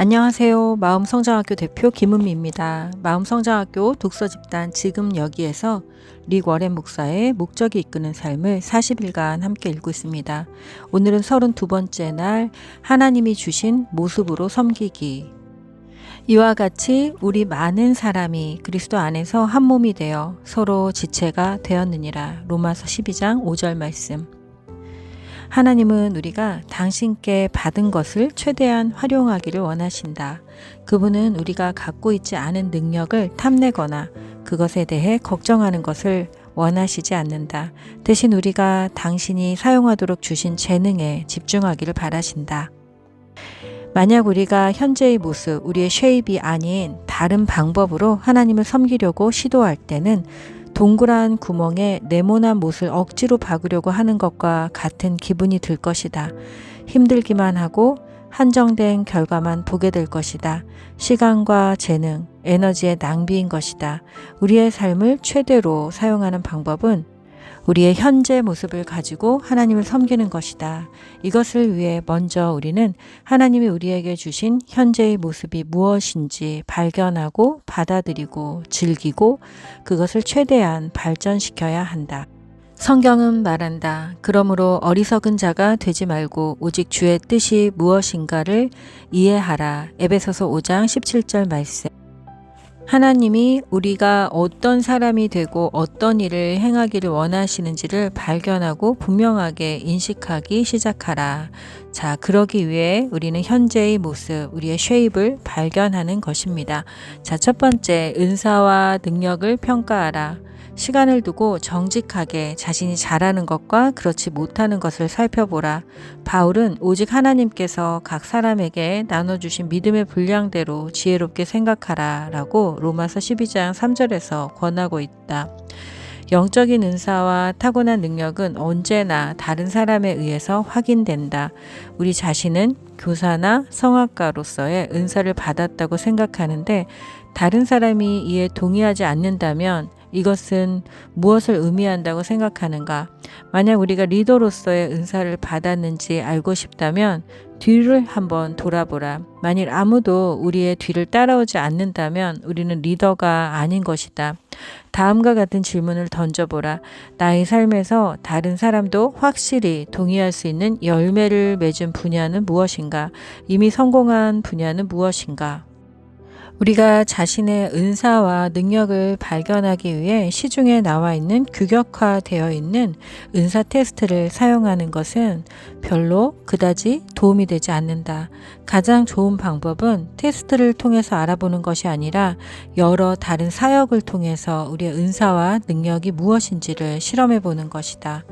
안녕하세요. 마음성장학교 대표 김은미입니다. 마음성장학교 독서집단 지금 여기에서 릭 워렌 목사의 목적이 이끄는 삶을 40일간 함께 읽고 있습니다. 오늘은 32번째 날 하나님이 주신 모습으로 섬기기 이와 같이 우리 많은 사람이 그리스도 안에서 한 몸이 되어 서로 지체가 되었느니라. 로마서 12장 5절 말씀. 하나님은 우리가 당신께 받은 것을 최대한 활용하기를 원하신다. 그분은 우리가 갖고 있지 않은 능력을 탐내거나 그것에 대해 걱정하는 것을 원하시지 않는다. 대신 우리가 당신이 사용하도록 주신 재능에 집중하기를 바라신다. 만약 우리가 현재의 모습, 우리의 쉐입이 아닌 다른 방법으로 하나님을 섬기려고 시도할 때는 동그란 구멍에 네모난 못을 억지로 박으려고 하는 것과 같은 기분이 들 것이다. 힘들기만 하고 한정된 결과만 보게 될 것이다. 시간과 재능, 에너지의 낭비인 것이다. 우리의 삶을 최대로 사용하는 방법은 우리의 현재 모습을 가지고 하나님을 섬기는 것이다. 이것을 위해 먼저 우리는 하나님이 우리에게 주신 현재의 모습이 무엇인지 발견하고 받아들이고 즐기고 그것을 최대한 발전시켜야 한다. 성경은 말한다. 그러므로 어리석은 자가 되지 말고 오직 주의 뜻이 무엇인가를 이해하라. 에베소서 5장 17절 말씀. 하나님이 우리가 어떤 사람이 되고 어떤 일을 행하기를 원하시는지를 발견하고 분명하게 인식하기 시작하라. 자, 그러기 위해 우리는 현재의 모습, 우리의 쉐입을 발견하는 것입니다. 자, 첫 번째, 은사와 능력을 평가하라. 시간을 두고 정직하게 자신이 잘하는 것과 그렇지 못하는 것을 살펴보라. 바울은 오직 하나님께서 각 사람에게 나눠주신 믿음의 분량대로 지혜롭게 생각하라 라고 로마서 12장 3절에서 권하고 있다. 영적인 은사와 타고난 능력은 언제나 다른 사람에 의해서 확인된다. 우리 자신은 교사나 성악가로서의 은사를 받았다고 생각하는데 다른 사람이 이에 동의하지 않는다면 이것은 무엇을 의미한다고 생각하는가? 만약 우리가 리더로서의 은사를 받았는지 알고 싶다면 뒤를 한번 돌아보라. 만일 아무도 우리의 뒤를 따라오지 않는다면 우리는 리더가 아닌 것이다. 다음과 같은 질문을 던져보라. 나의 삶에서 다른 사람도 확실히 동의할 수 있는 열매를 맺은 분야는 무엇인가? 이미 성공한 분야는 무엇인가? 우리가 자신의 은사와 능력을 발견하기 위해 시중에 나와 있는 규격화되어 있는 은사 테스트를 사용하는 것은 별로 그다지 도움이 되지 않는다. 가장 좋은 방법은 테스트를 통해서 알아보는 것이 아니라 여러 다른 사역을 통해서 우리의 은사와 능력이 무엇인지를 실험해 보는 것이다.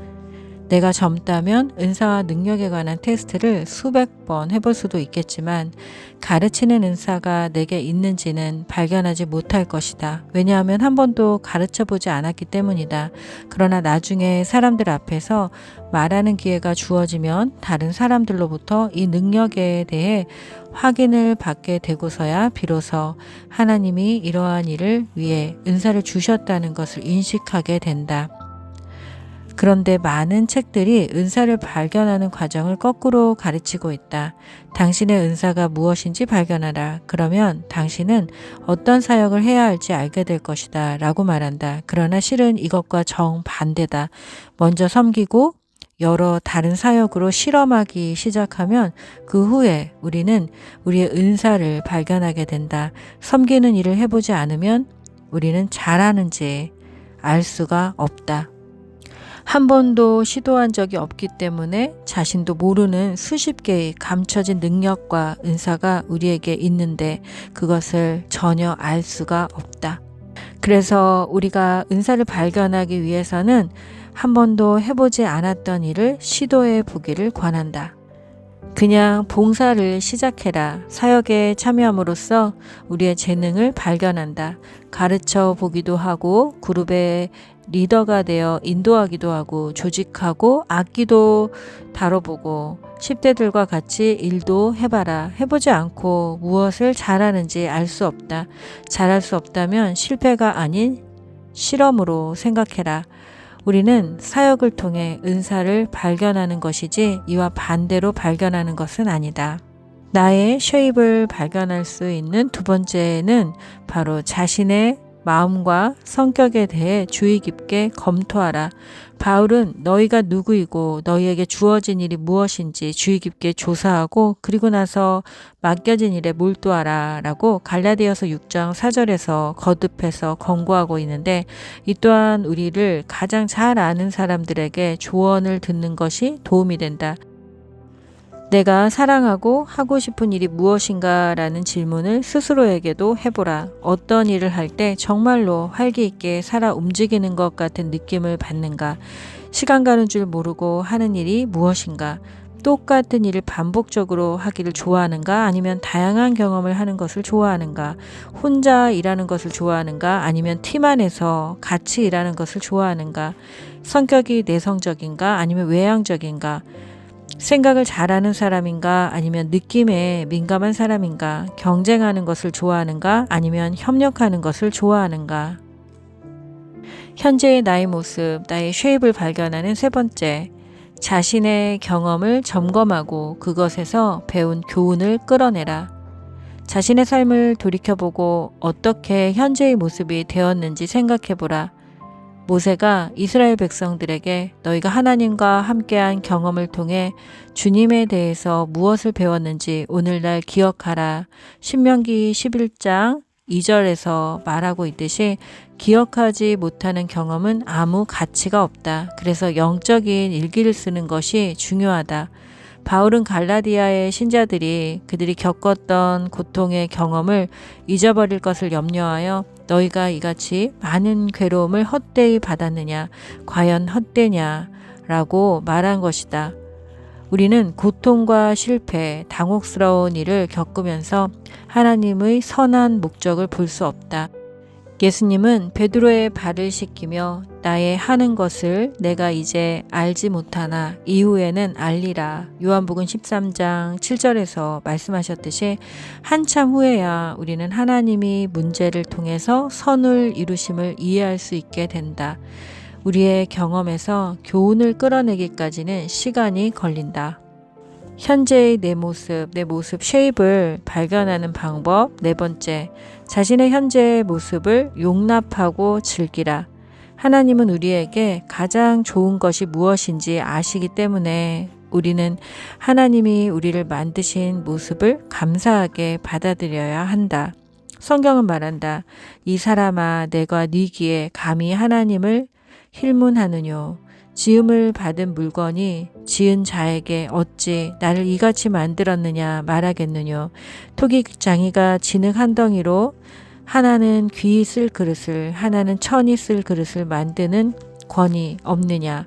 내가 젊다면 은사와 능력에 관한 테스트를 수백 번 해볼 수도 있겠지만 가르치는 은사가 내게 있는지는 발견하지 못할 것이다. 왜냐하면 한 번도 가르쳐 보지 않았기 때문이다. 그러나 나중에 사람들 앞에서 말하는 기회가 주어지면 다른 사람들로부터 이 능력에 대해 확인을 받게 되고서야 비로소 하나님이 이러한 일을 위해 은사를 주셨다는 것을 인식하게 된다. 그런데 많은 책들이 은사를 발견하는 과정을 거꾸로 가르치고 있다. 당신의 은사가 무엇인지 발견하라. 그러면 당신은 어떤 사역을 해야 할지 알게 될 것이다. 라고 말한다. 그러나 실은 이것과 정반대다. 먼저 섬기고 여러 다른 사역으로 실험하기 시작하면 그 후에 우리는 우리의 은사를 발견하게 된다. 섬기는 일을 해보지 않으면 우리는 잘하는지 알 수가 없다. 한 번도 시도한 적이 없기 때문에 자신도 모르는 수십 개의 감춰진 능력과 은사가 우리에게 있는데 그것을 전혀 알 수가 없다. 그래서 우리가 은사를 발견하기 위해서는 한 번도 해보지 않았던 일을 시도해 보기를 권한다. 그냥 봉사를 시작해라. 사역에 참여함으로써 우리의 재능을 발견한다. 가르쳐 보기도 하고 그룹의 리더가 되어 인도하기도 하고 조직하고 악기도 다뤄보고 10대들과 같이 일도 해봐라. 해보지 않고 무엇을 잘하는지 알 수 없다. 잘할 수 없다면 실패가 아닌 실험으로 생각해라. 우리는 사역을 통해 은사를 발견하는 것이지 이와 반대로 발견하는 것은 아니다. 나의 쉐입을 발견할 수 있는 두 번째는 바로 자신의 마음과 성격에 대해 주의 깊게 검토하라. 바울은 너희가 누구이고 너희에게 주어진 일이 무엇인지 주의 깊게 조사하고 그리고 나서 맡겨진 일에 몰두하라 라고 갈라디아서 6장 4절에서 거듭해서 권고하고 있는데 이 또한 우리를 가장 잘 아는 사람들에게 조언을 듣는 것이 도움이 된다. 내가 사랑하고 하고 싶은 일이 무엇인가 라는 질문을 스스로에게도 해보라. 어떤 일을 할 때 정말로 활기 있게 살아 움직이는 것 같은 느낌을 받는가? 시간 가는 줄 모르고 하는 일이 무엇인가? 똑같은 일을 반복적으로 하기를 좋아하는가? 아니면 다양한 경험을 하는 것을 좋아하는가? 혼자 일하는 것을 좋아하는가? 아니면 팀 안에서 같이 일하는 것을 좋아하는가? 성격이 내성적인가? 아니면 외향적인가? 생각을 잘하는 사람인가 아니면 느낌에 민감한 사람인가 경쟁하는 것을 좋아하는가 아니면 협력하는 것을 좋아하는가 현재의 나의 모습, 나의 쉐입을 발견하는 세 번째, 자신의 경험을 점검하고 그것에서 배운 교훈을 끌어내라. 자신의 삶을 돌이켜보고 어떻게 현재의 모습이 되었는지 생각해보라. 모세가 이스라엘 백성들에게 너희가 하나님과 함께한 경험을 통해 주님에 대해서 무엇을 배웠는지 오늘날 기억하라. 신명기 11장 2절에서 말하고 있듯이 기억하지 못하는 경험은 아무 가치가 없다. 그래서 영적인 일기를 쓰는 것이 중요하다. 바울은 갈라디아의 신자들이 그들이 겪었던 고통의 경험을 잊어버릴 것을 염려하여 너희가 이같이 많은 괴로움을 헛되이 받았느냐? 과연 헛되냐? 라고 말한 것이다. 우리는 고통과 실패, 당혹스러운 일을 겪으면서 하나님의 선한 목적을 볼 수 없다. 예수님은 베드로의 발을 씻기며 나의 하는 것을 내가 이제 알지 못하나 이후에는 알리라. 요한복음 13장 7절에서 말씀하셨듯이 한참 후에야 우리는 하나님이 문제를 통해서 선을 이루심을 이해할 수 있게 된다. 우리의 경험에서 교훈을 끌어내기까지는 시간이 걸린다. 현재의 내 모습, 내 모습 쉐입을 발견하는 방법. 네 번째, 자신의 현재의 모습을 용납하고 즐기라. 하나님은 우리에게 가장 좋은 것이 무엇인지 아시기 때문에 우리는 하나님이 우리를 만드신 모습을 감사하게 받아들여야 한다. 성경은 말한다. 이 사람아, 내가 네 귀에 감히 하나님을 힐문하느뇨. 지음을 받은 물건이 지은 자에게 어찌 나를 이같이 만들었느냐 말하겠느뇨. 토기장이가 진흙 한 덩이로 하나는 귀 쓸 그릇을 하나는 천이 쓸 그릇을 만드는 권이 없느냐.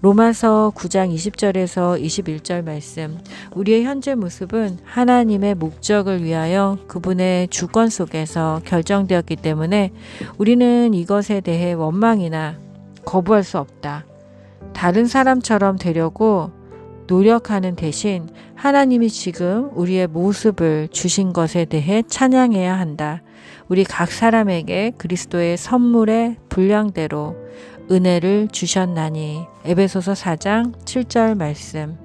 로마서 9장 20절에서 21절 말씀. 우리의 현재 모습은 하나님의 목적을 위하여 그분의 주권 속에서 결정되었기 때문에 우리는 이것에 대해 원망이나 거부할 수 없다. 다른 사람처럼 되려고 노력하는 대신 하나님이 지금 우리의 모습을 주신 것에 대해 찬양해야 한다. 우리 각 사람에게 그리스도의 선물의 분량대로 은혜를 주셨나니 에베소서 4장 7절 말씀.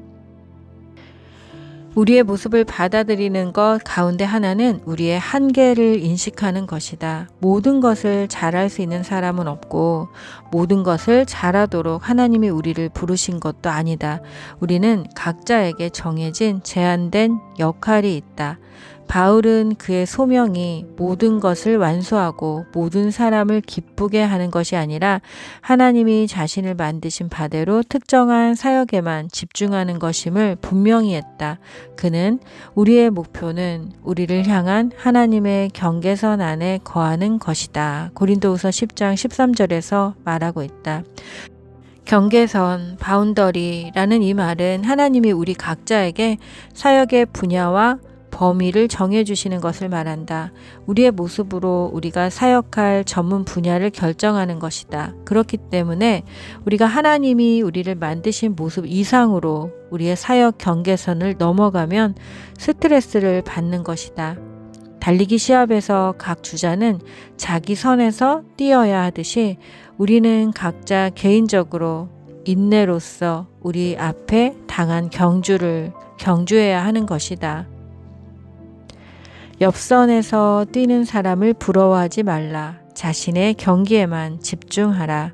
우리의 모습을 받아들이는 것 가운데 하나는 우리의 한계를 인식하는 것이다. 모든 것을 잘할 수 있는 사람은 없고 모든 것을 잘하도록 하나님이 우리를 부르신 것도 아니다. 우리는 각자에게 정해진 제한된 역할이 있다. 바울은 그의 소명이 모든 것을 완수하고 모든 사람을 기쁘게 하는 것이 아니라 하나님이 자신을 만드신 바대로 특정한 사역에만 집중하는 것임을 분명히 했다. 그는 우리의 목표는 우리를 향한 하나님의 경계선 안에 거하는 것이다. 고린도후서 10장 13절에서 말하고 있다. 경계선, 바운더리라는 이 말은 하나님이 우리 각자에게 사역의 분야와 범위를 정해주시는 것을 말한다. 우리의 모습으로 우리가 사역할 전문 분야를 결정하는 것이다. 그렇기 때문에 우리가 하나님이 우리를 만드신 모습 이상으로 우리의 사역 경계선을 넘어가면 스트레스를 받는 것이다. 달리기 시합에서 각 주자는 자기 선에서 뛰어야 하듯이 우리는 각자 개인적으로 인내로서 우리 앞에 당한 경주를 경주해야 하는 것이다. 옆선에서 뛰는 사람을 부러워하지 말라. 자신의 경기에만 집중하라.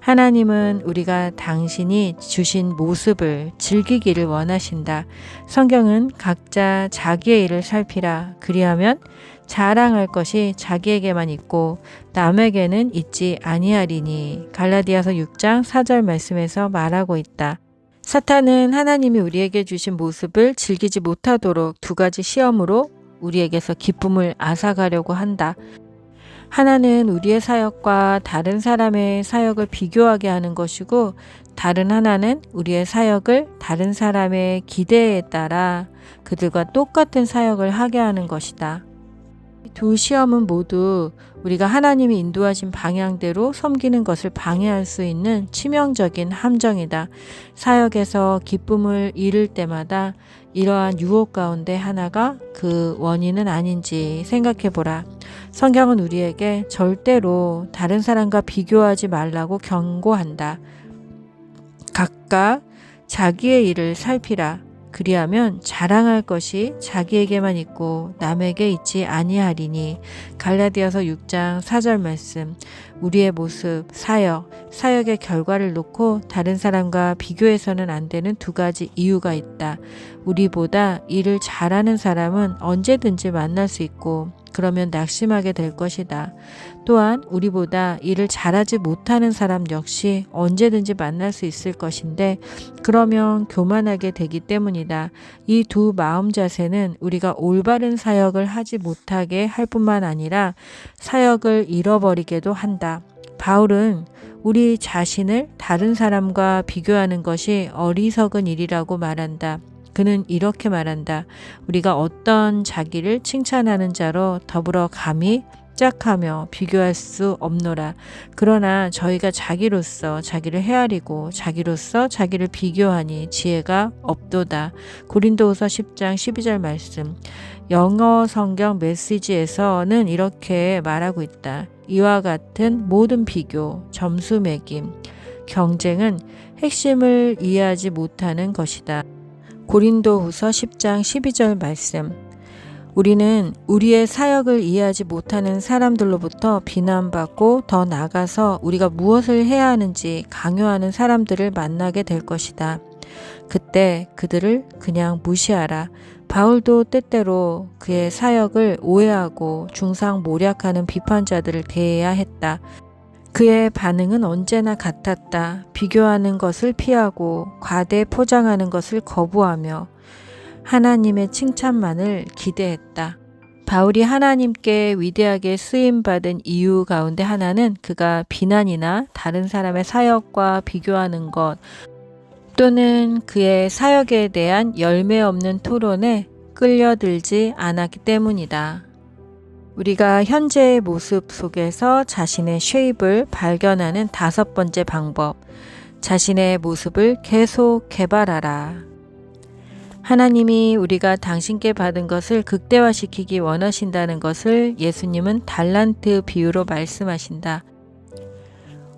하나님은 우리가 당신이 주신 모습을 즐기기를 원하신다. 성경은 각자 자기의 일을 살피라. 그리하면 자랑할 것이 자기에게만 있고 남에게는 있지 아니하리니. 갈라디아서 6장 4절 말씀에서 말하고 있다. 사탄은 하나님이 우리에게 주신 모습을 즐기지 못하도록 두 가지 시험으로 우리에게서 기쁨을 앗아가려고 한다. 하나는 우리의 사역과 다른 사람의 사역을 비교하게 하는 것이고 다른 하나는 우리의 사역을 다른 사람의 기대에 따라 그들과 똑같은 사역을 하게 하는 것이다. 두 시험은 모두 우리가 하나님이 인도하신 방향대로 섬기는 것을 방해할 수 있는 치명적인 함정이다. 사역에서 기쁨을 잃을 때마다 이러한 유혹 가운데 하나가 그 원인은 아닌지 생각해 보라. 성경은 우리에게 절대로 다른 사람과 비교하지 말라고 경고한다. 각각 자기의 일을 살피라. 그리하면 자랑할 것이 자기에게만 있고 남에게 있지 아니하리니 갈라디아서 6장 4절 말씀 우리의 모습 사역 사역의 결과를 놓고 다른 사람과 비교해서는 안 되는 두 가지 이유가 있다. 우리보다 일을 잘하는 사람은 언제든지 만날 수 있고 그러면 낙심하게 될 것이다. 또한 우리보다 일을 잘하지 못하는 사람 역시 언제든지 만날 수 있을 것인데 그러면 교만하게 되기 때문이다. 이 두 마음 자세는 우리가 올바른 사역을 하지 못하게 할 뿐만 아니라 사역을 잃어버리게도 한다. 바울은 우리 자신을 다른 사람과 비교하는 것이 어리석은 일이라고 말한다. 그는 이렇게 말한다. 우리가 어떤 자기를 칭찬하는 자로 더불어 감히 짝하며 비교할 수 없노라. 그러나 저희가 자기로서 자기를 헤아리고 자기로서 자기를 비교하니 지혜가 없도다. 고린도후서 10장 12절 말씀. 영어 성경 메시지에서는 이렇게 말하고 있다. 이와 같은 모든 비교, 점수 매김, 경쟁은 핵심을 이해하지 못하는 것이다. 고린도후서 10장 12절 말씀. 우리는 우리의 사역을 이해하지 못하는 사람들로부터 비난받고 더 나아가서 우리가 무엇을 해야 하는지 강요하는 사람들을 만나게 될 것이다. 그때 그들을 그냥 무시하라. 바울도 때때로 그의 사역을 오해하고 중상 모략하는 비판자들을 대해야 했다. 그의 반응은 언제나 같았다. 비교하는 것을 피하고 과대 포장하는 것을 거부하며 하나님의 칭찬만을 기대했다. 바울이 하나님께 위대하게 쓰임받은 이유 가운데 하나는 그가 비난이나 다른 사람의 사역과 비교하는 것 또는 그의 사역에 대한 열매 없는 토론에 끌려들지 않았기 때문이다. 우리가 현재의 모습 속에서 자신의 쉐입을 발견하는 다섯 번째 방법. 자신의 모습을 계속 개발하라. 하나님이 우리가 당신께 받은 것을 극대화시키기 원하신다는 것을 예수님은 달란트 비유로 말씀하신다.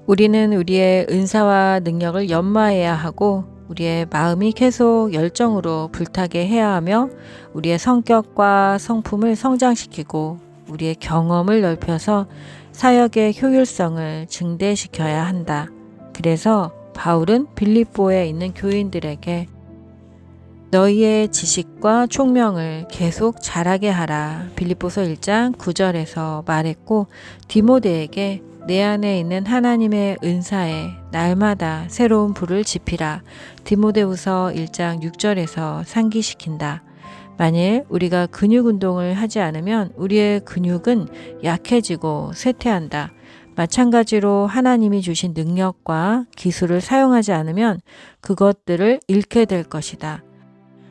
우리는 우리의 은사와 능력을 연마해야 하고 우리의 마음이 계속 열정으로 불타게 해야 하며 우리의 성격과 성품을 성장시키고 우리의 경험을 넓혀서 사역의 효율성을 증대시켜야 한다. 그래서 바울은 빌립보에 있는 교인들에게 너희의 지식과 총명을 계속 자라게 하라. 빌립보서 1장 9절에서 말했고 디모데에게 내 안에 있는 하나님의 은사에 날마다 새로운 불을 지피라. 디모데후서 1장 6절에서 상기시킨다. 만일 우리가 근육 운동을 하지 않으면 우리의 근육은 약해지고 쇠퇴한다. 마찬가지로 하나님이 주신 능력과 기술을 사용하지 않으면 그것들을 잃게 될 것이다.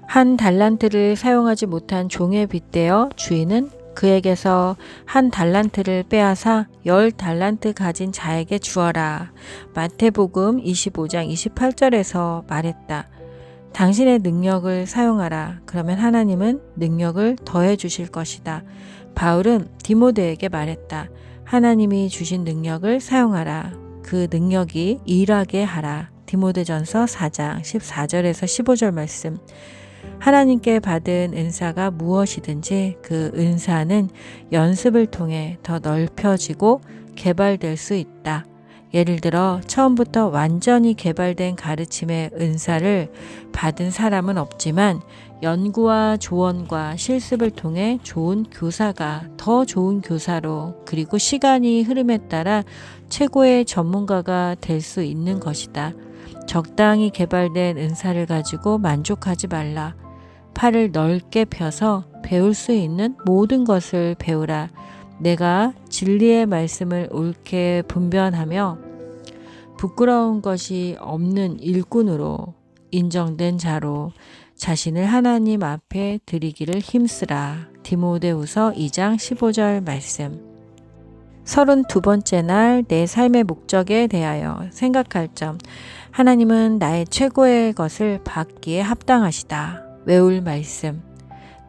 한 달란트를 사용하지 못한 종에 빗대어 주인은 그에게서 한 달란트를 빼앗아 열 달란트 가진 자에게 주어라. 마태복음 25장 28절에서 말했다. 당신의 능력을 사용하라. 그러면 하나님은 능력을 더해 주실 것이다. 바울은 디모데에게 말했다. 하나님이 주신 능력을 사용하라. 그 능력이 일하게 하라. 디모데전서 4장 14절에서 15절 말씀. 하나님께 받은 은사가 무엇이든지 그 은사는 연습을 통해 더 넓혀지고 개발될 수 있다. 예를 들어 처음부터 완전히 개발된 가르침의 은사를 받은 사람은 없지만 연구와 조언과 실습을 통해 좋은 교사가 더 좋은 교사로 그리고 시간이 흐름에 따라 최고의 전문가가 될 수 있는 것이다. 적당히 개발된 은사를 가지고 만족하지 말라. 팔을 넓게 펴서 배울 수 있는 모든 것을 배우라. 내가 진리의 말씀을 옳게 분별하며 부끄러운 것이 없는 일꾼으로 인정된 자로 자신을 하나님 앞에 드리기를 힘쓰라. 디모데후서 2장 15절 말씀. 서른 두 번째 날 내 삶의 목적에 대하여 생각할 점. 하나님은 나의 최고의 것을 받기에 합당하시다. 외울 말씀.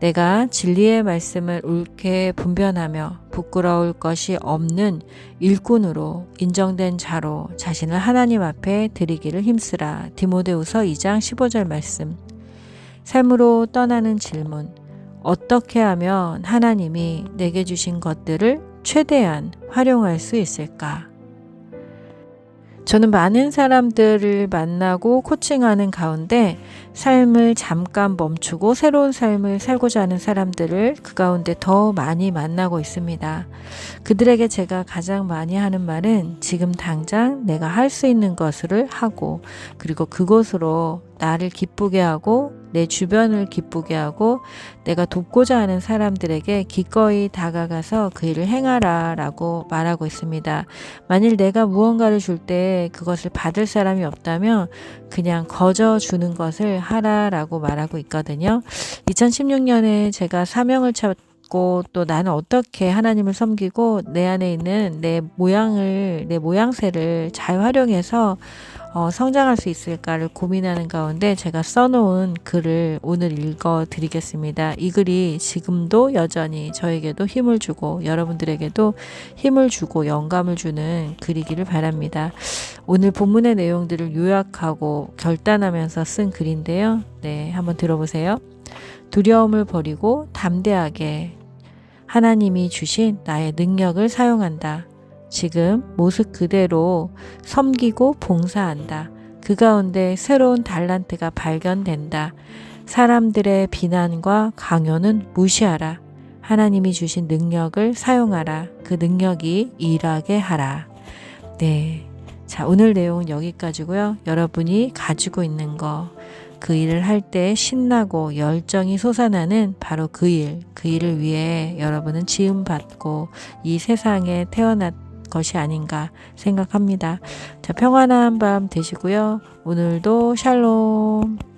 내가 진리의 말씀을 옳게 분별하며 부끄러울 것이 없는 일꾼으로 인정된 자로 자신을 하나님 앞에 드리기를 힘쓰라. 디모데후서 2장 15절 말씀. 삶으로 떠나는 질문. 어떻게 하면 하나님이 내게 주신 것들을 최대한 활용할 수 있을까? 저는 많은 사람들을 만나고 코칭하는 가운데 삶을 잠깐 멈추고 새로운 삶을 살고자 하는 사람들을 그 가운데 더 많이 만나고 있습니다. 그들에게 제가 가장 많이 하는 말은 지금 당장 내가 할 수 있는 것을 하고 그리고 그곳으로 나를 기쁘게 하고 내 주변을 기쁘게 하고 내가 돕고자 하는 사람들에게 기꺼이 다가가서 그 일을 행하라 라고 말하고 있습니다. 만일 내가 무언가를 줄 때 그것을 받을 사람이 없다면 그냥 거저 주는 것을 하라 라고 말하고 있거든요. 2016년에 제가 사명을 찾고 또 나는 어떻게 하나님을 섬기고 내 안에 있는 내 모양을 내 모양새를 잘 활용해서 어, 성장할 수 있을까를 고민하는 가운데 제가 써놓은 글을 오늘 읽어 드리겠습니다. 이 글이 지금도 여전히 저에게도 힘을 주고 여러분들에게도 힘을 주고 영감을 주는 글이기를 바랍니다. 오늘 본문의 내용들을 요약하고 결단하면서 쓴 글인데요. 네, 한번 들어보세요. 두려움을 버리고 담대하게 하나님이 주신 나의 능력을 사용한다. 지금 모습 그대로 섬기고 봉사한다. 그 가운데 새로운 달란트가 발견된다. 사람들의 비난과 강요는 무시하라. 하나님이 주신 능력을 사용하라. 그 능력이 일하게 하라. 네. 자, 오늘 내용은 여기까지고요. 여러분이 가지고 있는 거, 그 일을 할 때 신나고 열정이 솟아나는 바로 그 일, 그 일을 위해 여러분은 지음받고 이 세상에 태어났 것이 아닌가 생각합니다. 자, 평안한 밤 되시고요. 오늘도 샬롬.